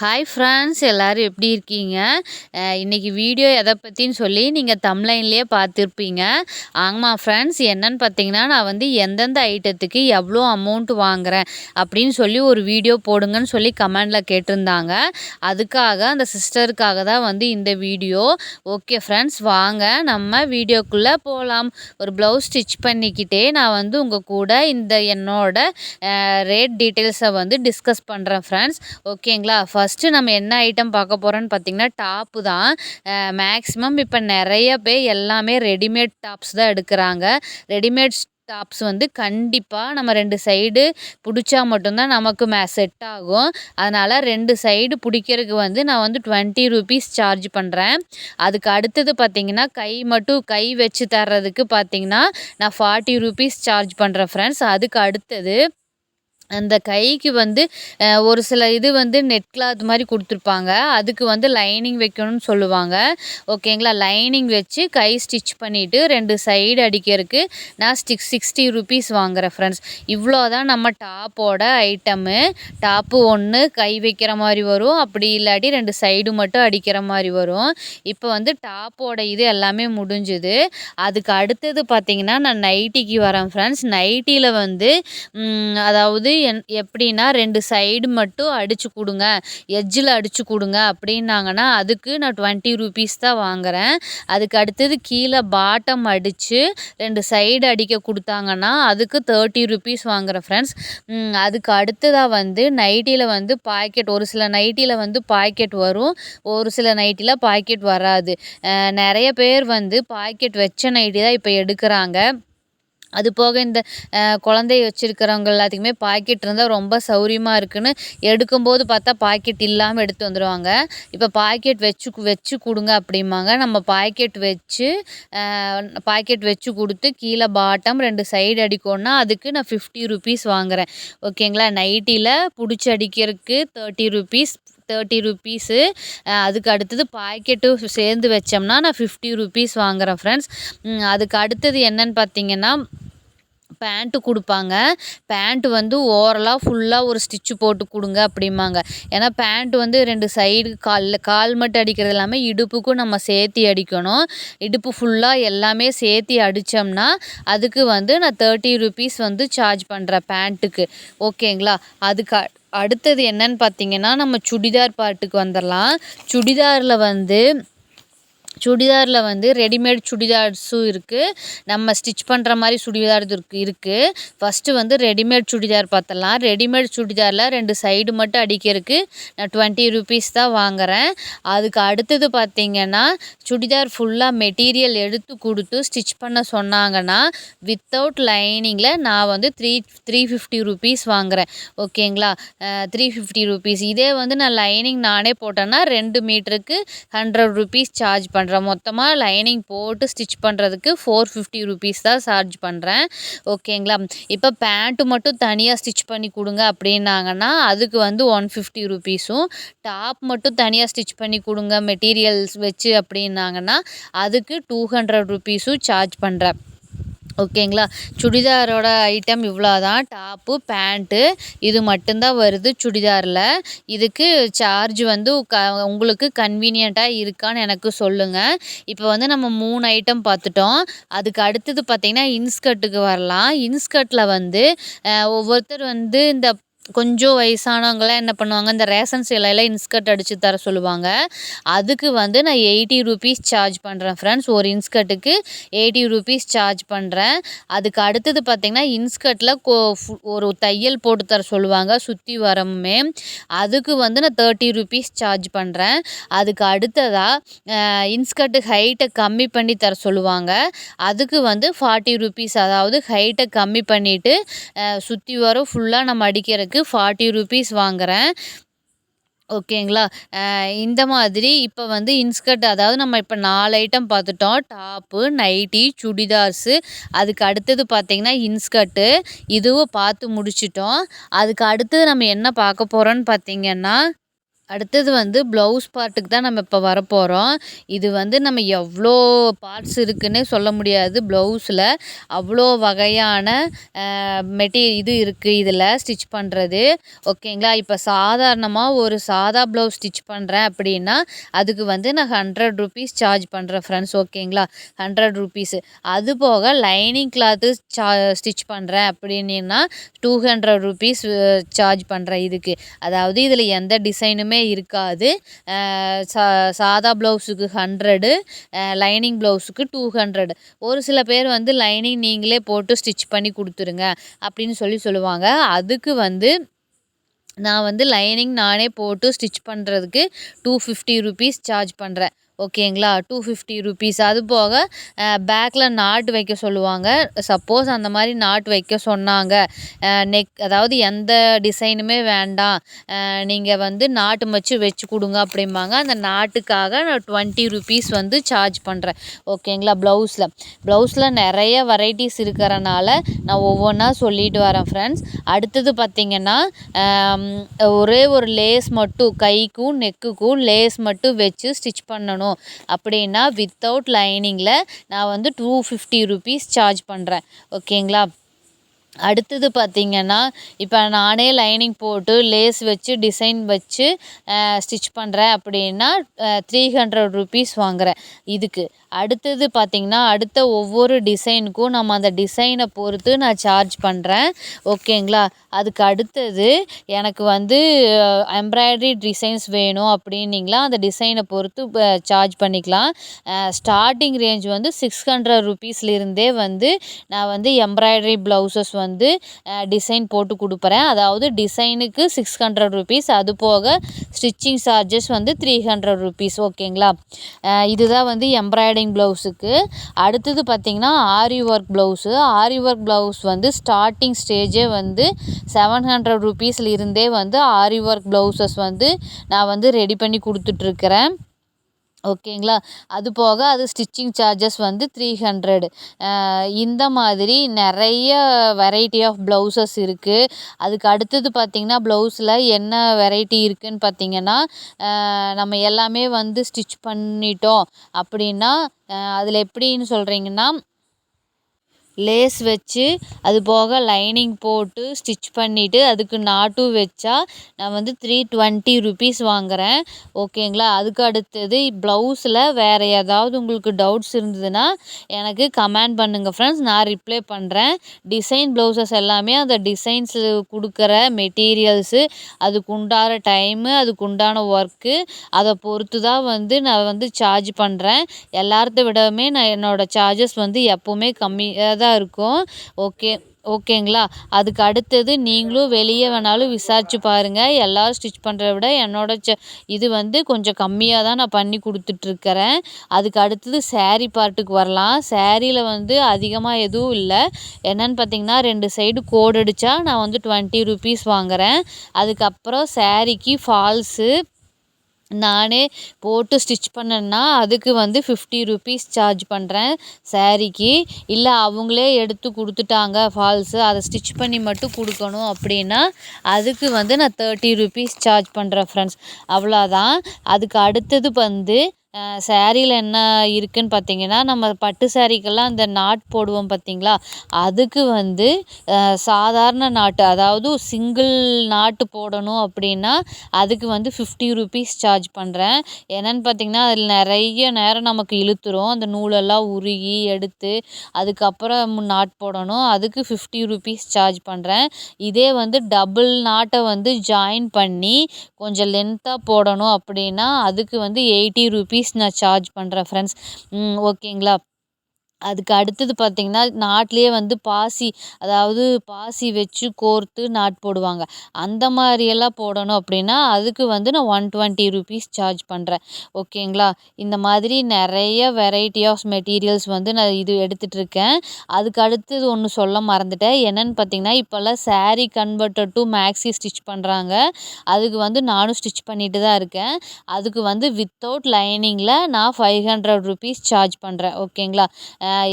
Hi friends எல்லோரும் எப்படி இருக்கீங்க? இன்றைக்கி வீடியோ எதை பற்றின்னு சொல்லி நீங்கள் தம்லைன்லேயே பார்த்துருப்பீங்க. ஆமாம் ஃப்ரெண்ட்ஸ் என்னன்னு பார்த்தீங்கன்னா நான் வந்து எந்தெந்த ஐட்டத்துக்கு எவ்வளோ அமௌண்ட் வாங்குகிறேன் அப்படின்னு சொல்லி ஒரு வீடியோ போடுங்கன்னு சொல்லி கமெண்டில் கேட்டிருந்தாங்க. அதுக்காக அந்த சிஸ்டருக்காக தான் வந்து இந்த வீடியோ ஓகே ஃப்ரெண்ட்ஸ் வாங்க நம்ம வீடியோக்குள்ளே போகலாம் ஒரு ப்ளவுஸ் ஸ்டிச் பண்ணிக்கிட்டே நான் வந்து உங்கள் கூட இந்த என்னோட ரேட் டீட்டெயில்ஸை வந்து டிஸ்கஸ் பண்ணுறேன் ஃப்ரெண்ட்ஸ் ஓகேங்களா ஃபஸ்ட்டு நம்ம என்ன ஐட்டம் பார்க்க போகிறோன்னு பார்த்திங்கன்னா டாப்பு தான். மேக்ஸிமம் இப்போ நிறைய பேர் எல்லாமே ரெடிமேட் டாப்ஸ் தான் எடுக்கிறாங்க. ரெடிமேட் டாப்ஸ் வந்து கண்டிப்பாக நம்ம ரெண்டு சைடு பிடிச்சா மட்டும்தான் நமக்கு மே செட் ஆகும். அதனால் ரெண்டு சைடு பிடிக்கிறதுக்கு வந்து நான் வந்து டுவெண்ட்டி ருபீஸ் சார்ஜ் பண்ணுறேன் அதுக்கு அடுத்தது பார்த்திங்கன்னா கை மட்டும் கை வச்சு தர்றதுக்கு பார்த்திங்கன்னா நான் ஃபார்ட்டி ருபீஸ் சார்ஜ் பண்ணுறேன் ஃப்ரெண்ட்ஸ் அதுக்கு அடுத்தது அந்த கைக்கு வந்து ஒரு சில இது வந்து நெட் கிளாத் மாதிரி கொடுத்துருப்பாங்க. அதுக்கு வந்து லைனிங் வைக்கணும்னு சொல்லுவாங்க. ஓகேங்களா லைனிங் வச்சு கை ஸ்டிச் பண்ணிவிட்டு ரெண்டு சைடு அடிக்கிறதுக்கு நான் ஸ்டிக் சிக்ஸ்டி ருபீஸ் வாங்குகிறேன் ஃப்ரெண்ட்ஸ் இவ்வளோ தான் நம்ம டாப்போட ஐட்டமு டாப்பு ஒன்று கை வைக்கிற மாதிரி வரும். அப்படி இல்லாட்டி ரெண்டு சைடு மட்டும் அடிக்கிற மாதிரி வரும். இப்போ வந்து டாப்போட இது எல்லாமே முடிஞ்சுது. அதுக்கு அடுத்தது பார்த்திங்கன்னா நான் நைட்டிக்கு வரேன் ஃப்ரெண்ட்ஸ் நைட்டியில் வந்து அதாவது என் எப்படின்னா ரெண்டு சைடு மட்டும் அடித்து கொடுங்க. எட்ஜில் அடித்து கொடுங்க அப்படின்னாங்கன்னா அதுக்கு நான் டுவெண்ட்டி ருபீஸ் தான் வாங்குகிறேன் அதுக்கு அடுத்தது கீழே பாட்டம் அடித்து ரெண்டு சைடு அடிக்க கொடுத்தாங்கன்னா அதுக்கு தேர்ட்டி ருபீஸ் வாங்குகிறேன் ஃப்ரெண்ட்ஸ் அதுக்கு அடுத்ததாக வந்து நைட்டியில் வந்து பாக்கெட் ஒரு சில நைட்டியில் வந்து பாக்கெட் வரும். ஒரு சில நைட்டியில் பாக்கெட் வராது. நிறைய பேர் வந்து பாக்கெட் வச்ச நைட்டி தான் இப்போ எடுக்கிறாங்க. அது போக இந்த குழந்தைய வச்சுருக்கிறவங்க எல்லாத்துக்குமே பாக்கெட் இருந்தால் ரொம்ப சௌரியமாக இருக்குதுன்னு எடுக்கும்போது பார்த்தா பாக்கெட் இல்லாமல் எடுத்து வந்துடுவாங்க இப்போ பாக்கெட் வச்சு வச்சு கொடுங்க அப்படிம்பாங்க. நம்ம பாக்கெட் வச்சு பாக்கெட் வச்சு கொடுத்து கீழே பாட்டம் ரெண்டு சைடு அடிக்கணும்னா அதுக்கு நான் ஃபிஃப்டி ருபீஸ் வாங்குகிறேன் ஓகேங்களா? நைட்டியில் பிடிச்சி அடிக்கிறதுக்கு தேர்ட்டி ருபீஸ் தேர்ட்டி ருப்பீஸு அதுக்கு அடுத்தது பாக்கெட்டும் சேர்ந்து வச்சோம்னா நான் ஃபிஃப்டி ருபீஸ் வாங்குகிறேன் ஃப்ரெண்ட்ஸ் அதுக்கு அடுத்தது என்னன்னு பார்த்தீங்கன்னா பேண்ட்டு கொடுப்பாங்க. பேண்ட்டு வந்து ஓரலாக ஃபுல்லாக ஒரு ஸ்டிச்சு போட்டு கொடுங்க அப்படிம்பாங்க. ஏன்னா பேண்ட் வந்து ரெண்டு சைடு காலில் கால் மட்டும் அடிக்கிறது இல்லாமல் இடுப்புக்கும் நம்ம சேர்த்தி அடிக்கணும். இடுப்பு ஃபுல்லாக எல்லாமே சேர்த்தி அடித்தோம்னா அதுக்கு வந்து நான் தேர்ட்டி ருபீஸ் வந்து சார்ஜ் பண்ணுறேன் பேண்ட்டுக்கு. ஓகேங்களா? அதுக்கு அடுத்தது என்னன்னு பார்த்தீங்கன்னா நம்ம சுடிதார் பாட்டுக்கு வந்துடலாம் சுடிதாரில் வந்து சுடிதாரில் வந்து ரெடிமேட் சுடிதார்ஸும் இருக்குது நம்ம ஸ்டிச் பண்ணுற மாதிரி சுடிதார் இருக்குது இருக்குது ஃபஸ்ட்டு வந்து ரெடிமேட் சுடிதார் பார்த்தலாம் ரெடிமேட் சுடிதாரில் ரெண்டு சைடு மட்டும் அடிக்கிறதுக்கு நான் டுவெண்ட்டி ருபீஸ் தான் வாங்குகிறேன் அதுக்கு அடுத்தது பார்த்திங்கன்னா சுடிதார் ஃபுல்லாக மெட்டீரியல் எடுத்து கொடுத்து ஸ்டிச் பண்ண சொன்னாங்கன்னா வித்தவுட் லைனிங்கில் நான் வந்து த்ரீ த்ரீ ஃபிஃப்டி ருபீஸ் வாங்குகிறேன் ஓகேங்களா த்ரீ ஃபிஃப்டி ருபீஸ் இதே வந்து நான் லைனிங் நானே போட்டேன்னா ரெண்டு மீட்டருக்கு ஹண்ட்ரட் ருபீஸ் சார்ஜ் பண்ணுறேன் பண்ணுறேன் மொத்தமாக லைனிங் போட்டு ஸ்டிச் பண்ணுறதுக்கு ஃபோர் ஃபிஃப்டி ருபீஸ் தான் சார்ஜ் பண்ணுறேன் ஓகேங்களா இப்போ பேண்ட்டு மட்டும் தனியாக ஸ்டிச் பண்ணி கொடுங்க அப்படின்னாங்கன்னா அதுக்கு வந்து ஒன் ஃபிஃப்டி ருபீஸும் டாப் மட்டும் தனியாக ஸ்டிச் பண்ணி கொடுங்க மெட்டீரியல்ஸ் வச்சு அப்படின்னாங்கன்னா அதுக்கு டூ ஹண்ட்ரட் ருபீஸும் சார்ஜ் பண்ணுறேன் ஓகேங்களா? சுடிதாரோட ஐட்டம் இவ்வளோ தான் டாப்பு பேண்ட்டு இது மட்டும்தான் வருது சுடிதாரில். இதுக்கு சார்ஜ் வந்து க உங்களுக்கு கன்வீனியண்ட்டாக இருக்கான்னு எனக்கு சொல்லுங்கள் இப்போ வந்து நம்ம மூணு ஐட்டம் பார்த்துட்டோம். அதுக்கு அடுத்தது பார்த்திங்கன்னா இன்ஸ்கர்ட்டுக்கு வரலாம். இன்ஸ்கர்ட்டில் வந்து ஒவ்வொருத்தர் வந்து இந்த கொஞ்சம் வயசானவங்களாம் என்ன பண்ணுவாங்க இந்த ரேஷன் சேலையில் இன்ஸ்கர்ட் அடித்து தர சொல்லுவாங்க. அதுக்கு வந்து நான் எயிட்டி ருபீஸ் சார்ஜ் பண்ணுறேன் ஃப்ரெண்ட்ஸ் ஒரு இன்ஸ்கர்ட்டுக்கு எயிட்டி ருபீஸ் சார்ஜ் பண்ணுறேன் அதுக்கு அடுத்தது பார்த்திங்கன்னா இன்ஸ்கர்ட்டில் கோ ஒரு தையல் போட்டு தர சொல்லுவாங்க சுற்றி வரமுமே. அதுக்கு வந்து நான் தேர்ட்டி ருபீஸ் சார்ஜ் பண்ணுறேன் அதுக்கு அடுத்ததாக இன்ஸ்கர்ட்டு ஹைட்டை கம்மி பண்ணி தர சொல்லுவாங்க. அதுக்கு வந்து ஃபார்ட்டி ருபீஸ் அதாவது ஹைட்டை கம்மி பண்ணிவிட்டு சுற்றி வர ஃபுல்லாக நம்ம அடிக்கிற அடிக்கிறதுக்கு ஃபார்ட்டி ருபீஸ் வாங்குகிறேன் ஓகேங்களா? இந்த மாதிரி இப்போ வந்து இன்ஸ்கர்ட் அதாவது நம்ம இப்போ நாலு ஐட்டம் பார்த்துட்டோம். Top nighty churidars. அதுக்கு அடுத்தது பார்த்திங்கன்னா இன்ஸ்கர்ட்டு இதுவும் பார்த்து முடிச்சிட்டோம். அதுக்கு அடுத்தது நம்ம என்ன பார்க்க போகிறோன்னு பார்த்திங்கன்னா அடுத்தது வந்து ப்ளவுஸ் பார்ட்டுக்கு தான் நம்ம இப்போ வரப்போகிறோம் இது வந்து நம்ம எவ்வளோ பார்ட்ஸ் இருக்குன்னே சொல்ல முடியாது. ப்ளவுஸில் அவ்வளோ வகையான மெட்டீ இது இருக்குது இதில் ஸ்டிச் பண்ணுறது ஓகேங்களா இப்போ சாதாரணமாக ஒரு சாதா ப்ளவுஸ் ஸ்டிச் பண்ணுறேன் அப்படின்னா அதுக்கு வந்து நான் ஹண்ட்ரட் ருபீஸ் சார்ஜ் பண்ணுறேன் ஃப்ரெண்ட்ஸ் ஓகேங்களா ஹண்ட்ரட் ருபீஸு அது போக லைனிங் கிளாத்து சா ஸ்டிச் பண்ணுறேன் அப்படின்னா டூ ஹண்ட்ரட் ருபீஸ் சார்ஜ் பண்ணுறேன் இதுக்கு. அதாவது இதில் எந்த டிசைனுமே இருக்காது. சா சாதா ப்ளவுஸுக்கு ஹண்ட்ரடு லைனிங் ப்ளவுஸுக்கு டூ ஹண்ட்ரட் ஒரு சில பேர் வந்து லைனிங் நீங்களே போட்டு ஸ்டிச் பண்ணி கொடுத்துருங்க அப்படின்னு சொல்லி சொல்லுவாங்க. அதுக்கு வந்து நான் வந்து லைனிங் நானே போட்டு ஸ்டிச் பண்ணுறதுக்கு டூ ஃபிஃப்டி ருபீஸ் சார்ஜ் பண்ணுறேன் ஓகேங்களா? டூ ஃபிஃப்டி ருபீஸ் அது போக பேக்கில் நாட் வைக்க சொல்லுவாங்க. சப்போஸ் அந்த மாதிரி நாட் வைக்க சொன்னாங்க. நெக் அதாவது எந்த டிசைனுமே வேண்டாம். நீங்கள் வந்து நாட்டு மச்சு வச்சு கொடுங்க அப்படிம்பாங்க. அந்த நாட்டுக்காக நான் டுவெண்ட்டி ருபீஸ் வந்து சார்ஜ் பண்ணுறேன் ஓகேங்களா? ப்ளவுஸில் ப்ளவுஸில் நிறைய வெரைட்டிஸ் இருக்கிறனால நான் ஒவ்வொன்றா சொல்லிட்டு வரேன் ஃப்ரெண்ட்ஸ் அடுத்தது பார்த்திங்கன்னா ஒரே ஒரு லேஸ் மட்டும் கைக்கும் நெக்குக்கும் லேஸ் மட்டும் வச்சு ஸ்டிச் பண்ணணும். அப்படின்னா வித்தவுட் லைனிங்கில் நான் வந்து டூ ஃபிஃப்டி ருபீஸ் சார்ஜ் பண்ணுறேன் ஓகேங்களா? அடுத்தது பார்த்திங்கன்னா இப்போ நானே லைனிங் போட்டு லேஸ் வச்சு டிசைன் வச்சு ஸ்டிச் பண்ணுறேன் அப்படின்னா த்ரீ ஹண்ட்ரட் ருபீஸ் வாங்குகிறேன் இதுக்கு. அடுத்தது பார்த்திங்கன்னா அடுத்த ஒவ்வொரு டிசைனுக்கும் நம்ம அந்த டிசைனை பொறுத்து நான் சார்ஜ் பண்ணுறேன் ஓகேங்களா? அதுக்கு அடுத்தது எனக்கு வந்து எம்ப்ராய்டரி டிசைன்ஸ் வேணும் அப்படின்னிங்களா? அந்த டிசைனை பொறுத்து சார்ஜ் பண்ணிக்கலாம். ஸ்டார்டிங் ரேஞ்ச் வந்து சிக்ஸ் ஹண்ட்ரட் ருபீஸ்லேருந்தே வந்து நான் வந்து எம்ப்ராய்டரி ப்ளவுசஸ் வந்து டிசைன் போட்டு கொடுப்பறேன். அதாவது டிசைனுக்கு சிக்ஸ் ஹண்ட்ரட் ருபீஸ் அது போக ஸ்டிச்சிங் சார்ஜஸ் வந்து த்ரீ ஹண்ட்ரட் ருபீஸ் ஓகேங்களா? இதுதான் வந்து எம்ப்ராய்டிங் ப்ளவுஸுக்கு அடுத்தது பார்த்திங்கன்னா aari work blouse aari work blouse வந்து ஸ்டார்டிங் ஸ்டேஜே வந்து செவன் ஹண்ட்ரட் ருபீஸில் இருந்தே வந்து ஆரி ஒர்க் ப்ளவுஸஸ் வந்து நான் வந்து ரெடி பண்ணி கொடுத்துட்ருக்குறேன் ஓகேங்களா? அது போக அது ஸ்டிச்சிங் சார்ஜஸ் வந்து த்ரீ ஹண்ட்ரடு இந்த மாதிரி நிறைய வெரைட்டி ஆஃப் ப்ளவுசஸ் இருக்குது அதுக்கு அடுத்தது பார்த்திங்கன்னா ப்ளவுஸில் என்ன வெரைட்டி இருக்குதுன்னு பார்த்திங்கன்னா நம்ம எல்லாமே வந்து ஸ்டிச் பண்ணிட்டோம் அப்படின்னா அதில் எப்படின்னு சொல்கிறீங்கன்னா லேஸ் வச்சு அது போக லைனிங் போட்டு ஸ்டிச் பண்ணிவிட்டு அதுக்கு நாட்டும் வச்சா நான் வந்து த்ரீ டுவெண்ட்டி ருபீஸ் வாங்குகிறேன் ஓகேங்களா அதுக்கு அடுத்தது ப்ளவுஸில் வேறு ஏதாவது உங்களுக்கு டவுட்ஸ் இருந்ததுன்னா எனக்கு கமெண்ட் பண்ணுங்கள் ஃப்ரெண்ட்ஸ் நான் ரிப்ளை பண்ணுறேன் டிசைன் ப்ளவுசஸ் எல்லாமே அந்த டிசைன்ஸ் கொடுக்குற மெட்டீரியல்ஸு அதுக்கு உண்டான டைமு அதுக்கு உண்டான ஒர்க்கு அதை பொறுத்து தான் வந்து நான் வந்து சார்ஜ் பண்ணுறேன் எல்லார்த்த விடவுமே நான் என்னோடய சார்ஜஸ் வந்து எப்போவுமே கம்மியாக தான் இருக்கும். ஓகே ஓகேங்களா? அதுக்கு அடுத்தது நீங்களும் வெளியே வேணாலும் விசாரித்து பாருங்கள் எல்லோரும் ஸ்டிச் பண்ணுறத விட என்னோட ச இது வந்து கொஞ்சம் கம்மியாக தான் நான் பண்ணி கொடுத்துட்ருக்கறேன். அதுக்கு அடுத்தது ஸேரீ பார்ட்டுக்கு வரலாம். சேரீயில் வந்து அதிகமாக எதுவும் இல்லை. என்னென்னு பார்த்தீங்கன்னா ரெண்டு சைடு கோடு அடித்தா நான் வந்து டுவெண்ட்டி ருபீஸ் வாங்குகிறேன் அதுக்கப்புறம் சேரீக்கு ஃபால்ஸு நானே போட்டு ஸ்டிச் பண்ணேன்னா அதுக்கு வந்து ஃபிஃப்டி ருபீஸ் சார்ஜ் பண்ணுறேன் ஸேரீக்கு இல்லை அவங்களே எடுத்து கொடுத்துட்டாங்க ஃபால்ஸு அதை ஸ்டிச் பண்ணி மட்டும் கொடுக்கணும் அப்படின்னா அதுக்கு வந்து நான் தேர்ட்டி ருபீஸ் சார்ஜ் பண்ணுறேன் ஃப்ரெண்ட்ஸ் அவ்வளோதான் அதுக்கு அடுத்தது வந்து ஸேரீயில் என்ன இருக்குதுன்னு பார்த்தீங்கன்னா நம்ம பட்டு ஸேரீக்கெல்லாம் அந்த நாட் போடுவோம் பார்த்தீங்களா அதுக்கு வந்து சாதாரண நாட்டு அதாவது சிங்கிள் நாட்டு போடணும் அப்படின்னா அதுக்கு வந்து ஃபிஃப்டி ருபீஸ் சார்ஜ் பண்ணுறேன் என்னென்னு பார்த்தீங்கன்னா அதில் நிறைய நேரம் நமக்கு இழுத்துரும். அந்த நூலெல்லாம் உருகி எடுத்து அதுக்கப்புறம் நாட் போடணும். அதுக்கு ஃபிஃப்டி ருபீஸ் சார்ஜ் பண்ணுறேன் இதே வந்து டபுள் நாட்டை வந்து ஜாயின் பண்ணி கொஞ்சம் லென்த்தாக போடணும் அப்படின்னா அதுக்கு வந்து எயிட்டி ருபீஸ் ருபீஸ் நான் சார்ஜ் பண்ணுறேன் ஃப்ரெண்ட்ஸ் ஓகேங்களா அதுக்கு அடுத்தது பார்த்திங்கன்னா நாட்டிலேயே வந்து பாசி அதாவது பாசி வச்சு கோர்த்து நாட் போடுவாங்க. அந்த மாதிரியெல்லாம் போடணும் அப்படின்னா அதுக்கு வந்து நான் ஒன் டுவெண்ட்டி ருபீஸ் சார்ஜ் பண்ணுறேன் ஓகேங்களா? இந்த மாதிரி நிறைய வெரைட்டி ஆஃப் மெட்டீரியல்ஸ் வந்து நான் இது எடுத்துகிட்ருக்கேன் அதுக்கு அடுத்தது ஒன்று சொல்ல மறந்துட்டேன். என்னென்னு பார்த்தீங்கன்னா இப்போல்லாம் sari converted to maxi stitch பண்ணுறாங்க அதுக்கு வந்து நானும் ஸ்டிச் பண்ணிட்டு தான் இருக்கேன். அதுக்கு வந்து வித்தவுட் லைனிங்கில் நான் ஃபைவ் ஹண்ட்ரட் ருபீஸ் சார்ஜ் பண்ணுறேன் ஓகேங்களா?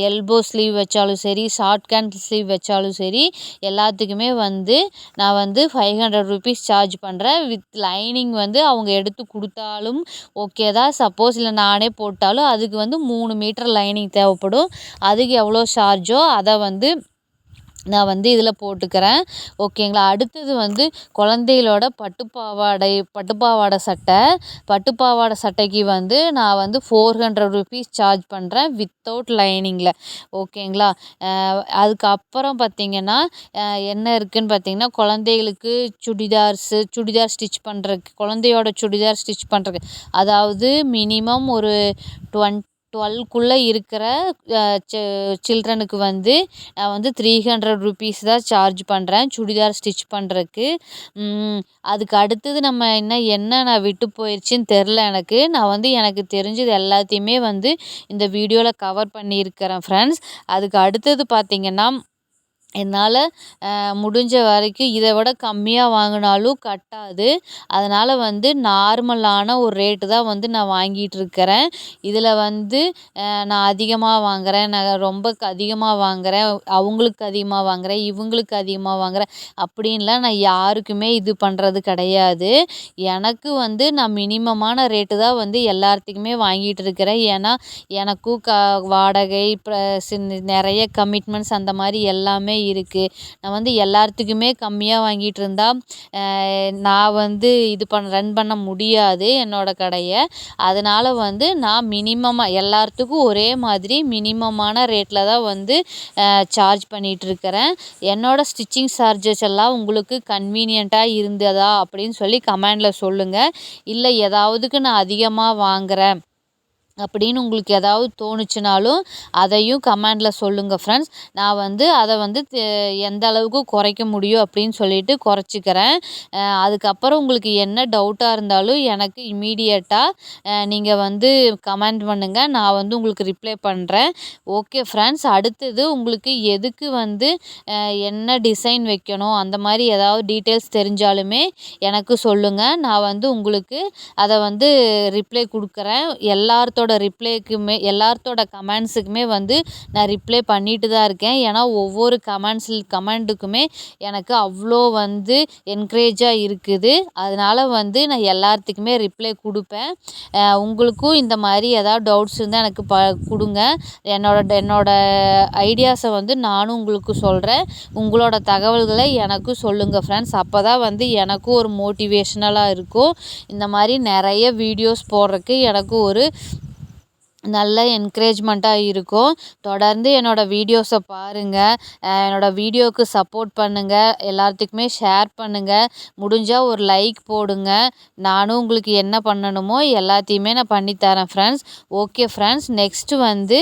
எல்போ ஸ்லீவ் வச்சாலும் சரி ஷார்ட் ஹேண்ட் ஸ்லீவ் வச்சாலும் சரி எல்லாத்துக்குமே வந்து நான் வந்து ஃபைவ் ஹண்ட்ரட் ருபீஸ் சார்ஜ் பண்ணுறேன் வித் லைனிங் வந்து அவங்க எடுத்து கொடுத்தாலும் ஓகே தான். சப்போஸ் இல்லை நானே போட்டாலும் அதுக்கு வந்து மூணு மீட்டர் லைனிங் தேவைப்படும். அதுக்கு எவ்வளோ சார்ஜோ அதை வந்து நான் வந்து இதில் போட்டுக்கிறேன். ஓகேங்களா? அடுத்தது வந்து குழந்தைகளோட பட்டு பாவாடை பட்டு பாவாடை சட்டை. பட்டு பாவாடை சட்டைக்கு வந்து நான் வந்து ஃபோர் ஹண்ட்ரட் ருபீஸ் சார்ஜ் பண்ணுறேன் வித்தவுட் லைனிங்கில் ஓகேங்களா? அதுக்கப்புறம் பார்த்திங்கன்னா என்ன இருக்குதுன்னு பார்த்திங்கன்னா குழந்தைகளுக்கு சுடிதார்ஸு சுடிதார் ஸ்டிச் பண்ணுறதுக்கு குழந்தையோட சுடிதார் ஸ்டிச் பண்ணுறதுக்கு அதாவது மினிமம் ஒரு டுவெண்ட் டுவெல்க்குள்ளே இருக்கிற சில்ட்ரனுக்கு வந்து நான் வந்து த்ரீ ஹண்ட்ரட் ருபீஸ் தான் சார்ஜ் பண்ணுறேன் சுடிதார் ஸ்டிச் பண்ணுறக்கு அதுக்கு அடுத்தது நம்ம என்ன என்ன நான் விட்டு போயிடுச்சுன்னு தெரில எனக்கு. நான் வந்து எனக்கு தெரிஞ்சது எல்லாத்தையுமே வந்து இந்த வீடியோவில் கவர் பண்ணியிருக்கிறேன் ஃப்ரெண்ட்ஸ் அதுக்கு அடுத்தது பார்த்திங்கன்னா என்னால் முடிஞ்ச வரைக்கும் இதை விட கம்மியாக வாங்கினாலும் கட்டாது. அதனால் வந்து நார்மலான ஒரு ரேட்டு தான் வந்து நான் வாங்கிட்டுருக்கிறேன் இதில் வந்து நான் அதிகமாக வாங்குகிறேன் நான் ரொம்ப அதிகமாக வாங்குகிறேன் அவங்களுக்கு அதிகமாக வாங்குகிறேன் இவங்களுக்கு அதிகமாக வாங்குகிறேன் அப்படின்லாம் நான் யாருக்குமே இது பண்ணுறது கிடையாது. எனக்கு வந்து நான் மினிமமான ரேட்டு தான் வந்து எல்லாத்துக்குமே வாங்கிட்டு இருக்கிறேன். ஏன்னா எனக்கும் க வாடகை ப்ளஸ் நிறைய கமிட்மெண்ட்ஸ் அந்த மாதிரி எல்லாமே இருக்குது நான் வந்து எல்லாத்துக்குமே கம்மியாக வாங்கிட்டு இருந்தால் நான் வந்து இது பண்ண ரன் பண்ண முடியாது என்னோடய கடையை. அதனால் வந்து நான் மினிமமாக எல்லாத்துக்கும் ஒரே மாதிரி மினிமமான ரேட்டில் தான் வந்து சார்ஜ் பண்ணிகிட்ருக்கிறேன் என்னோடய ஸ்டிச்சிங் சார்ஜஸ் எல்லாம் உங்களுக்கு கன்வீனியண்ட்டாக இருந்ததா அப்படின்னு சொல்லி கமெண்டில் சொல்லுங்கள் இல்லை ஏதாவதுக்கு நான் அதிகமாக வாங்குகிறேன் அப்படின்னு உங்களுக்கு ஏதாவது தோணுச்சுனாலும் அதையும் கமெண்டில் சொல்லுங்கள் ஃப்ரெண்ட்ஸ் நான் வந்து அதை வந்து எந்த அளவுக்கு குறைக்க முடியும் அப்படின்னு சொல்லிட்டு குறைச்சிக்கிறேன். அதுக்கப்புறம் உங்களுக்கு என்ன டவுட்டாக இருந்தாலும் எனக்கு இமீடியட்டாக நீங்கள் வந்து கமெண்ட் பண்ணுங்கள் நான் வந்து உங்களுக்கு ரிப்ளை பண்ணுறேன் ஓகே ஃப்ரெண்ட்ஸ் அடுத்தது உங்களுக்கு எதுக்கு வந்து என்ன டிசைன் வைக்கணும்? அந்த மாதிரி ஏதாவது டீட்டெயில்ஸ் தெரிஞ்சாலுமே எனக்கு சொல்லுங்கள் நான் வந்து உங்களுக்கு அதை வந்து ரிப்ளை கொடுக்குறேன். எல்லாத்தோட எல்லாத்தோட ரிப்ளைக்குமே எல்லாத்தோட கமெண்ட்ஸுக்குமே வந்து நான் ரிப்ளை பண்ணிட்டு தான் இருக்கேன். ஏன்னா ஒவ்வொரு கமெண்ட்ஸில் கமெண்ட்டுக்குமே எனக்கு அவ்வளோ வந்து என்கரேஜாக இருக்குது. அதனால் வந்து நான் எல்லாத்துக்குமே ரிப்ளை கொடுப்பேன். உங்களுக்கும் இந்த மாதிரி ஏதாவது டவுட்ஸ் இருந்தால் எனக்கு ப கொடுங்க. என்னோட என்னோட ஐடியாஸை வந்து நானும் உங்களுக்கு சொல்கிறேன் உங்களோட தகவல்களை எனக்கும் சொல்லுங்கள் ஃப்ரெண்ட்ஸ் அப்போ தான் வந்து எனக்கும் ஒரு மோட்டிவேஷ்னலாக இருக்கும். இந்த மாதிரி நிறைய வீடியோஸ் போடுறதுக்கு எனக்கு ஒரு நல்ல என்கரேஜ்மெண்ட்டாக இருக்கும். தொடர்ந்து என்னோடய வீடியோஸை பாருங்கள் என்னோடய வீடியோவுக்கு சப்போர்ட் பண்ணுங்கள் எல்லாத்துக்குமே ஷேர் பண்ணுங்கள் முடிஞ்சால் ஒரு லைக் போடுங்க. நானும் உங்களுக்கு என்ன பண்ணணுமோ எல்லாத்தையுமே நான் பண்ணித்தரேன் ஃப்ரெண்ட்ஸ் ஓகே ஃப்ரெண்ட்ஸ் நெக்ஸ்ட்டு வந்து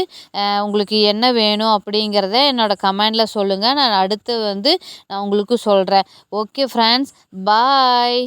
உங்களுக்கு என்ன வேணும் அப்படிங்கிறத என்னோடய கமெண்டில் சொல்லுங்கள் நான் அடுத்து வந்து நான் உங்களுக்கு சொல்கிறேன் ஓகே ஃப்ரெண்ட்ஸ் பாய்